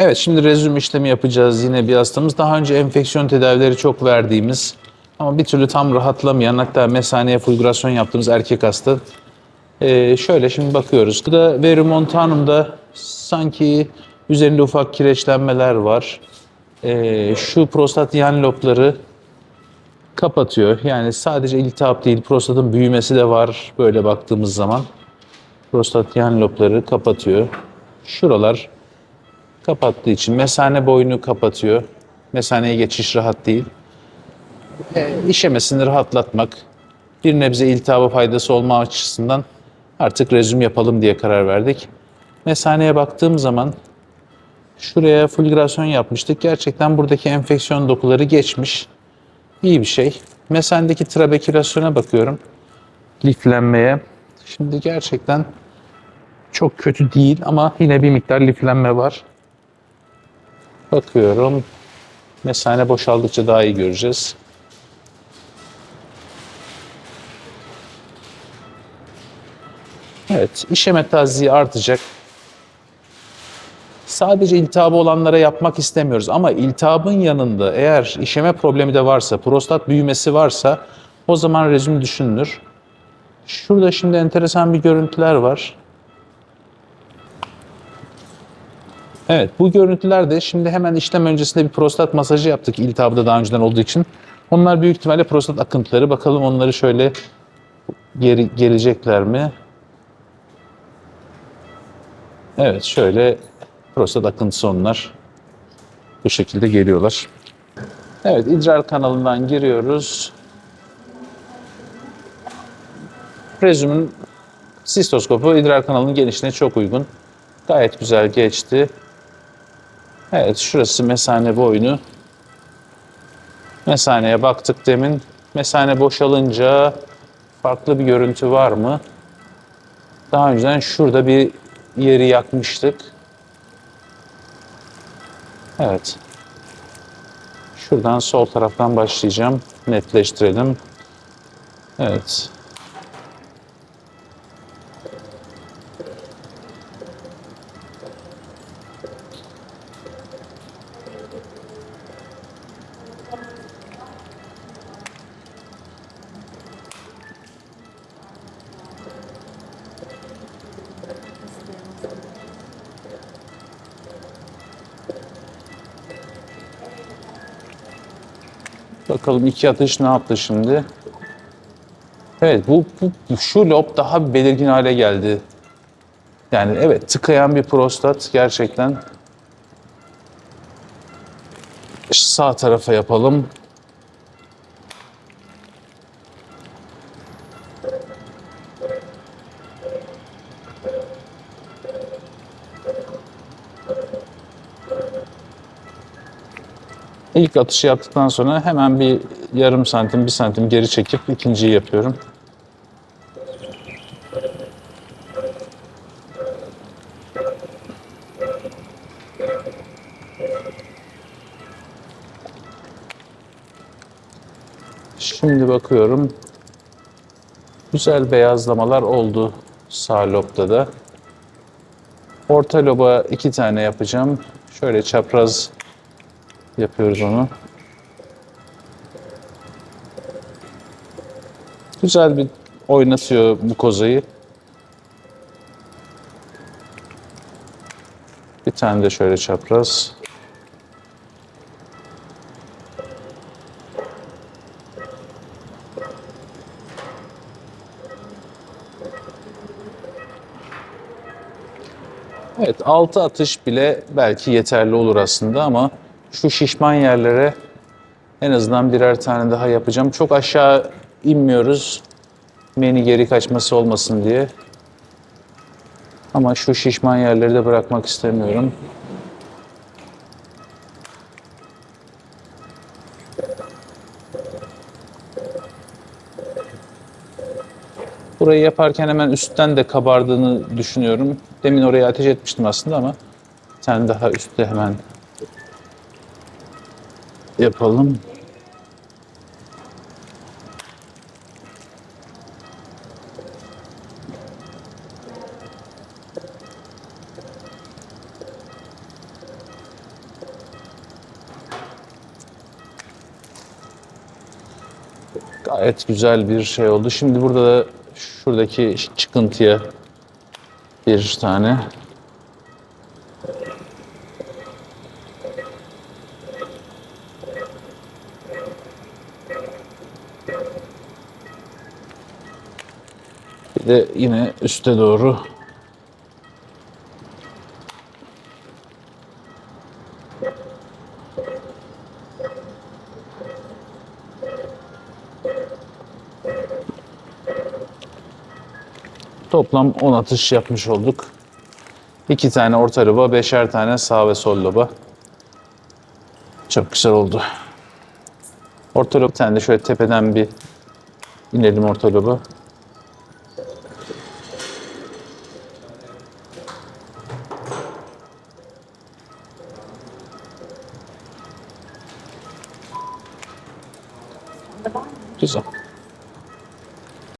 Evet şimdi rezüm işlemi yapacağız yine bir hastamız. Daha önce enfeksiyon tedavileri çok verdiğimiz ama bir türlü tam rahatlamayan hatta mesaneye fulgurasyon yaptığımız erkek hasta. Ee, şöyle şimdi bakıyoruz. Bu da Verumontanum'da sanki üzerinde ufak kireçlenmeler var. Ee, şu prostat yan lobları kapatıyor. Yani sadece iltihap değil prostatın büyümesi de var böyle baktığımız zaman. Prostat yan lobları kapatıyor. Şuralar kapattığı için mesane boynu kapatıyor. Mesaneye geçiş rahat değil. E, işemesini rahatlatmak, bir nebze iltihaba faydası olma açısından artık rezüm yapalım diye karar verdik. Mesaneye baktığım zaman şuraya fulgürasyon yapmıştık. Gerçekten buradaki enfeksiyon dokuları geçmiş. İyi bir şey. Mesanedeki trabekülasyona bakıyorum. Liflenmeye. Şimdi gerçekten çok kötü değil ama yine bir miktar liflenme var. Bakıyorum. Mesane boşaldıkça daha iyi göreceğiz. Evet, işeme taziği artacak. Sadece iltihabı olanlara yapmak istemiyoruz ama iltihabın yanında eğer işeme problemi de varsa, prostat büyümesi varsa o zaman rezüm düşünülür. Şurada şimdi enteresan bir görüntüler var. Evet bu görüntüler de şimdi hemen işlem öncesinde bir prostat masajı yaptık iltihabı da daha önceden olduğu için. Onlar büyük ihtimalle prostat akıntıları. Bakalım onları şöyle geri gelecekler mi? Evet şöyle prostat akıntısı onlar. Bu şekilde geliyorlar. Evet idrar kanalından giriyoruz. Prezümün sistoskopu idrar kanalının genişliğine çok uygun. Gayet güzel geçti. Evet şurası mesane boynu. Mesaneye baktık demin. Mesane boşalınca farklı bir görüntü var mı? Daha önceden şurada bir yeri yakmıştık. Evet. Şuradan sol taraftan başlayacağım. Netleştirelim. Evet. Bakalım iki atış ne yaptı şimdi? Evet bu, bu, şu lob daha belirgin hale geldi. Yani evet tıkayan bir prostat gerçekten. Sağ tarafa yapalım. İlk atışı yaptıktan sonra hemen bir yarım santim, bir santim geri çekip ikinciyi yapıyorum. Şimdi bakıyorum. Güzel beyazlamalar oldu sağ lobda da. Orta loba iki tane yapacağım. Şöyle çapraz yapıyoruz onu. Güzel bir oynatıyor bu kozayı. Bir tane de şöyle çapraz. Evet, 6 atış bile belki yeterli olur aslında ama şu şişman yerlere en azından birer tane daha yapacağım. Çok aşağı inmiyoruz. Meni geri kaçması olmasın diye. Ama şu şişman yerleri de bırakmak istemiyorum. Burayı yaparken hemen üstten de kabardığını düşünüyorum. Demin oraya ateş etmiştim aslında ama tane daha üstte hemen yapalım. Gayet güzel bir şey oldu. Şimdi burada da şuradaki çıkıntıya bir tane Bir de yine üste doğru Toplam 10 atış yapmış olduk. 2 tane orta loba, beşer tane sağ ve sol loba. Çok güzel oldu. Orta loba bir tane de şöyle tepeden bir inelim orta loba. Güzel.